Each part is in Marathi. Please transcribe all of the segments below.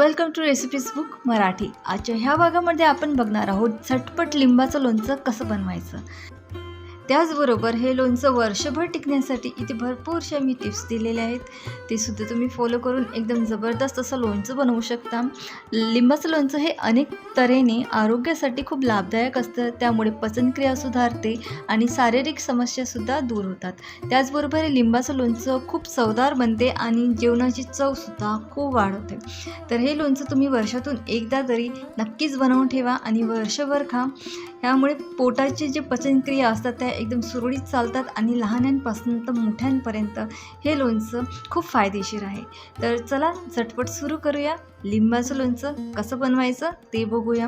Welcome to recipes book Marathi. आजच्या ह्या भागामध्ये आपण बघणार आहोत झटपट लिंबाचं लोणचं कसं बनवायचं. त्याचबरोबर हे लोणचं वर्षभर टिकण्यासाठी इथे भरपूरशा मी टिप्स दिलेल्या आहेत. ते सुद्धा तुम्ही फॉलो करून एकदम जबरदस्त असं लोणचं बनवू शकता. लिंबाचं लोणचं हे अनेक तऱ्हेने आरोग्यासाठी खूप लाभदायक असतं. त्यामुळे पचनक्रिया सुधारते आणि शारीरिक समस्यासुद्धा दूर होतात. त्याचबरोबर हे लिंबाचं लोणचं खूप चवदार बनते आणि जेवणाची चवसुद्धा खूप वाढवते. तर हे लोणचं तुम्ही वर्षातून एकदा तरी नक्कीच बनवून ठेवा आणि वर्षभर खा. ह्यामुळे पोटाची जे पचनक्रिया असतात त्या एकदम सुरळीत चालतात आणि लहानांपासून तर मोठ्यांपर्यंत हे लोणचं खूप फायदेशीर आहे. तर चला झटपट सुरू करूया. लिंबाचं लोणचं कसं बनवायचं ते बघूया.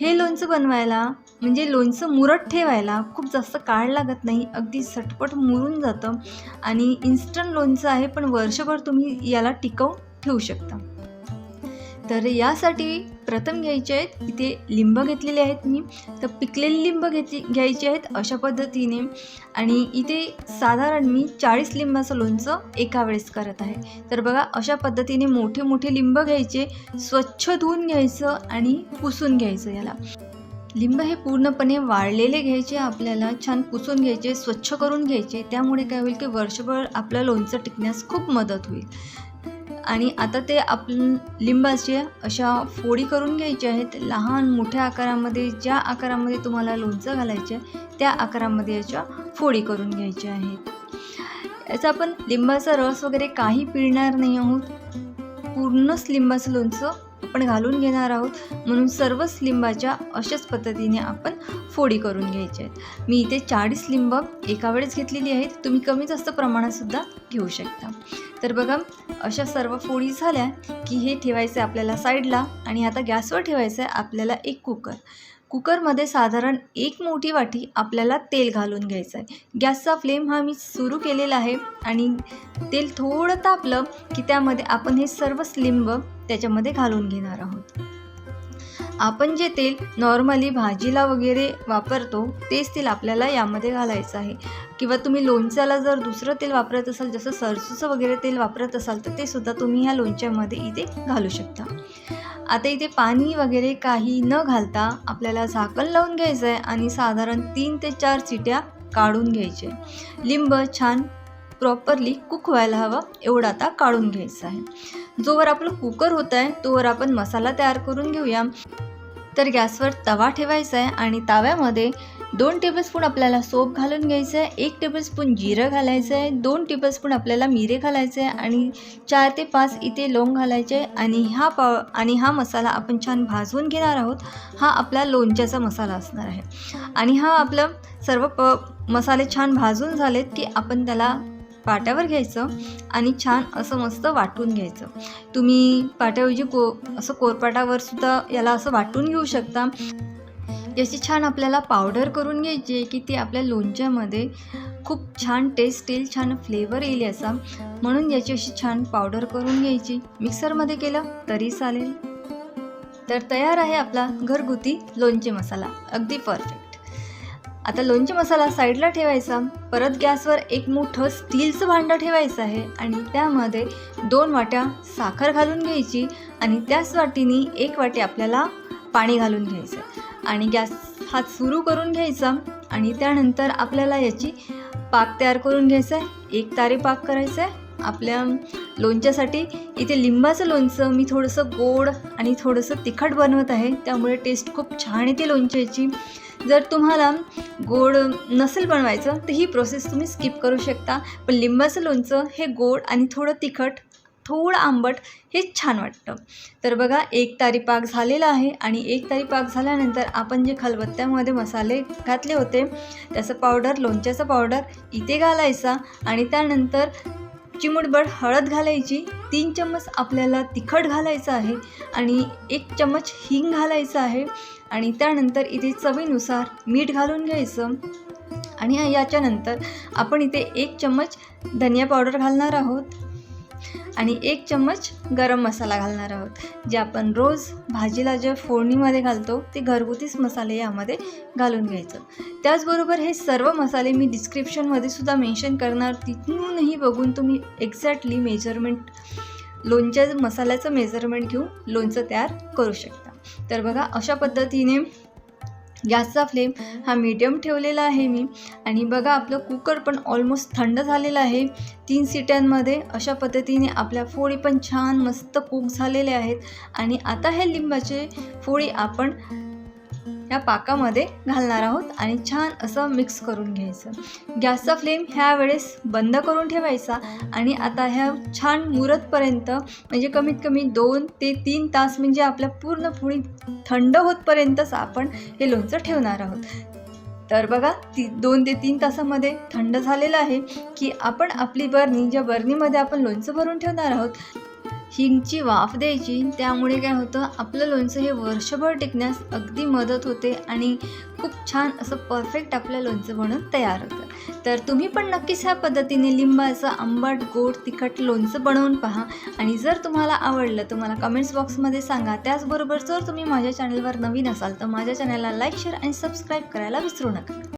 हे लोणचं बनवायला म्हणजे लोणचं मुरट ठेवायला खूप जास्त काळ लागत नाही. अगदी झटपट मुरून जातं आणि इन्स्टंट लोणचं आहे पण वर्षभर तुम्ही याला टिकवून ठेवू शकता. तर यासाठी प्रथम घ्यायचे आहेत इथे लिंब घेतलेले आहेत मी. तर पिकलेली लिंब घेतली घ्यायची आहेत अशा पद्धतीने. आणि इथे साधारण मी चाळीस लिंबाचं लोणचं एका वेळेस करत आहे. तर बघा अशा पद्धतीने मोठे मोठे लिंब घ्यायचे स्वच्छ धुवून घ्यायचं आणि पुसून घ्यायचं याला. लिंब हे पूर्णपणे वाळलेले घ्यायचे आपल्याला छान पुसून घ्यायचे स्वच्छ करून घ्यायचे. त्यामुळे काय होईल की वर्षभर आपलं लोणचं टिकण्यास खूप मदत होईल. आणि आता ते आप लिंबाचे अशा फोडी करून घ्यायचे आहेत. लहान मोठ्या आकारामध्ये ज्या आकारामध्ये तुम्हाला लोणचं घालायचं आहे त्या आकारामध्ये याच्या फोडी करून घ्यायच्या आहेत. याचा आपण लिंबाचा रस वगैरे काही पिळणार नाही आहोत. पूर्णच लिंबाचं लोणचं आपण घालून घेणार आहोत. म्हणून सर्वच लिंबाच्या अशाच पद्धतीने आपण फोडी करून घ्यायच्या आहेत. मी इथे चाळीस लिंब एका वेळेस घेतलेली आहेत. तुम्ही कमी जास्त प्रमाणातसुद्धा घेऊ शकता. तर बघा अशा सर्व फोडी झाल्या की हे ठेवायचं आहे आपल्याला साईडला आणि आता गॅसवर ठेवायचं आहे आपल्याला एक कुकर. कुकरमध्ये साधारण एक मोठी वाटी आपल्याला तेल घालून घ्यायचं आहे. गॅसचा फ्लेम हा मी सुरू केलेला आहे आणि तेल थोडं तापलं की त्यामध्ये आपण हे सर्वच लिंब त्याच्यामध्ये घालून घेणार आहोत. आपण जे तेल नॉर्मली भाजीला वगैरे वापरतो तेच तेल आपल्याला यामध्ये घालायचं आहे. किंवा तुम्ही लोणच्याला जर दुसरं तेल वापरत असाल जसं सरसूचं वगैरे तेल वापरत असाल तर ते सुद्धा तुम्ही ह्या लोणच्यामध्ये इथे घालू शकता. आता इथे पाणी वगैरे काही न घालता आपल्याला झाकण लावून घ्यायचं आहे आणि साधारण तीन ते चार चिट्या काढून घ्यायचे. लिंब छान प्रॉपरली कुक व्हायला हवं एवढं आता काढून घ्यायचं आहे. जोवर आपलं कुकर होतं आहे तोवर आपण मसाला तयार करून घेऊया. तर गॅसवर तवा ठेवायचा आहे आणि तव्यामध्ये दोन टेबलस्पून आपल्याला सोप घालून घ्यायचं आहे एक टेबलस्पून जिरं घालायचं आहे दोन टेबलस्पून आपल्याला मिरे घालायचे आहे आणि चार ते पाच इथे लोंग घालायचे आहे आणि हा पाव आणि हा मसाला आपण छान भाजून घेणार आहोत. हा आपला लोणच्याचा मसाला असणार आहे. आणि हा आपलं सर्व प मसाले छान भाजून झालेत की आपण त्याला पाट्यावर घ्यायचं आणि छान असं मस्त वाटून घ्यायचं. तुम्ही पाट्याऐवजी को असं कोरपाटावर सुद्धा याला असं वाटून घेऊ शकता. याची छान आपल्याला पावडर करून घ्यायची आहे की ती आपल्या लोणच्यामध्ये खूप छान टेस्ट येईल छान फ्लेवर येईल याचा. म्हणून याची अशी छान पावडर करून घ्यायची. मिक्सरमध्ये केलं तरी चालेल. तर तयार आहे आपला घरगुती लोणचे मसाला. अगदी परफेक्ट आता लोणचे मसाला साईडला ठेवायचा परत गॅसवर एक मोठं स्टीलचं भांडं ठेवायचं आहे आणि त्यामध्ये दोन वाट्या साखर घालून घ्यायची आणि त्याच वाटीने एक वाटी आपल्याला पाणी घालून घ्यायचं आणि गॅस हात सुरू करून घ्यायचा आणि त्यानंतर आपल्याला याची पाक तयार करून घ्यायचा आहे. एक तारे पाक करायचा आहे. आपल्या लोणच्यासाठी इथे लिंबाचं लोणचं मी थोडंसं गोड आणि थोडंसं तिखट बनवत आहे. त्यामुळे टेस्ट खूप छान येते लोणच्याची. जर तुम्हाला गोड नसेल बनवायचं तर ही प्रोसेस तुम्ही स्किप करू शकता. पण लिंबाचं लोणचं हे गोड आणि थोडं तिखट थोडं आंबट हे छान वाटतं. तर बघा एक तारी पाक झालेला आहे आणि एक तारी पाक झाल्यानंतर आपण जे खलबत्त्यामध्ये मसाले घातले होते त्याचं पावडर लोणच्याचं पावडर इथे घालायचा आणि त्यानंतर चिमूटभर हळद घालायची तीन चम्मच आपल्याला तिखट घालायचं आहे आणि एक चम्मच हिंग घालायचं आहे आणि त्यानंतर इथे चवीनुसार मीठ घालून घ्यायचं. आणि याच्यानंतर आपण इथे एक चम्मच धनिया पावडर घालणार आहोत. आणि एक चम्मच गरम मसाला घालणार आहोत जे आपण रोज भाजीला जे फोडणीमध्ये घालतो ते घरगुतीच मसाले यामध्ये घालून घ्यायचं. त्याचबरोबर हे सर्व मसाले मी डिस्क्रिप्शनमध्ये सुद्धा मेन्शन करणार तिथूनही बघून तुम्ही एक्झॅक्टली मेजरमेंट लोणच्या मसाल्याचं मेजरमेंट घेऊन लोणचं तयार करू शकता. तर बघा अशा पद्धतीने गॅसचा फ्लेम हा. मीडियम ठेवलेला आहे मी. आणि बघा आपलं कुकर पण ऑलमोस्ट थंड झालेलं आहे. तीन सिट्यांमध्ये अशा पद्धतीने आपल्या फोडी पण छान मस्त कुक झालेल्या आहेत. आणि आता हे लिंबाचे फोडी आपण या पाकामध्ये घालणार आहोत आणि छान असं मिक्स करून घ्यायचं. गॅसचा फ्लेम ह्या वेळेस बंद करून ठेवायचा आणि आता ह्या छान मुरतपर्यंत म्हणजे कमीत कमी दोन ते तीन तास म्हणजे आपल्या पूर्ण पोळी थंड होतपर्यंतच आपण हे लोणचं ठेवणार आहोत. तर बघा ती दोन ते तीन तासामध्ये थंड झालेलं आहे की आपण आपली बरणी ज्या बरणीमध्ये आपण लोणचं भरून ठेवणार आहोत हिंगची वाफ द्यायची. त्यामुळे काय होतं आपलं लोणचं हे वर्षभर टिकण्यास अगदी मदत होते आणि खूप छान असं परफेक्ट आपलं लोणचं बनून तयार होतं. तर तुम्ही पण नक्कीच ह्या पद्धतीने लिंबाचं आंबट गोड तिखट लोणचं बनवून पहा. आणि जर तुम्हाला आवडलं तर मला कमेंट्स बॉक्समध्ये सांगा. त्याचबरोबर जर तुम्ही माझ्या चॅनलवर नवीन असाल तर माझ्या चॅनलला लाईक शेअर आणि सबस्क्राईब करायला विसरू नका.